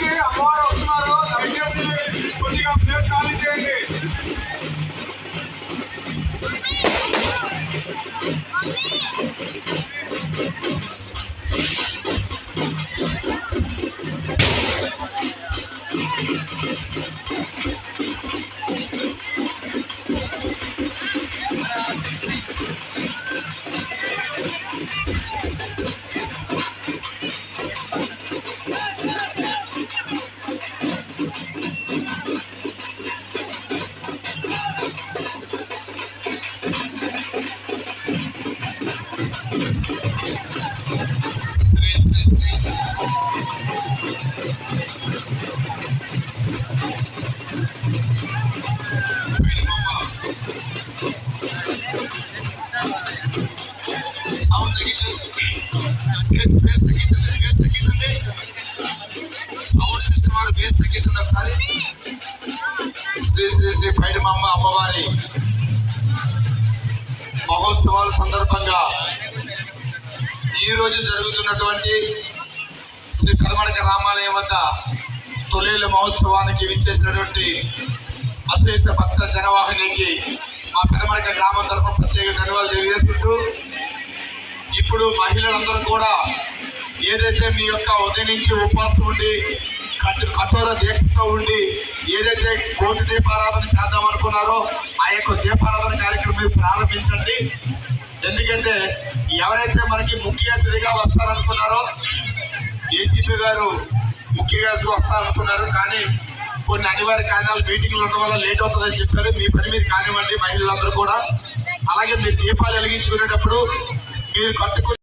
K அபார சொன்னாரோ தயவுசெய்து கொஞ்சா பேச காலி செய்யணும் ಬೇಸ್ ఈరోజు జరుగుతున్నటువంటి శ్రీ కదమడక రామాలయం వద్ద తొలేల మహోత్సవానికి విచ్చేసినటువంటి అశ్లేష భక్త జనవాహినికి మా కదమడక గ్రామం తరఫున ప్రత్యేక ధన్యవాదాలు తెలియజేసుకుంటూ ఇప్పుడు మహిళలందరూ కూడా ఏదైతే మీ యొక్క ఉదయం నుంచి ఉపవాసం ఉండి కట్టు కఠోర దీక్షతో ఉండి ఏదైతే కోటి దీపారాధన చేద్దామనుకున్నారో ఆ యొక్క దీపారాధన కార్యక్రమం ప్రారంభించండి ఎందుకంటే ఎవరైతే మనకి ముఖ్య అతిథిగా వస్తారనుకున్నారో డీసీపీ గారు ముఖ్య అతిథి వస్తారనుకున్నారు కానీ కొన్ని అనివార్య కారణాలు మీటింగ్లు ఉండడం వల్ల లేట్ అవుతుందని చెప్పారు మీ పని మీరు కానివ్వండి మహిళలందరూ కూడా అలాగే మీరు దీపాలు వెలిగించుకునేటప్పుడు మీరు కట్టుకుని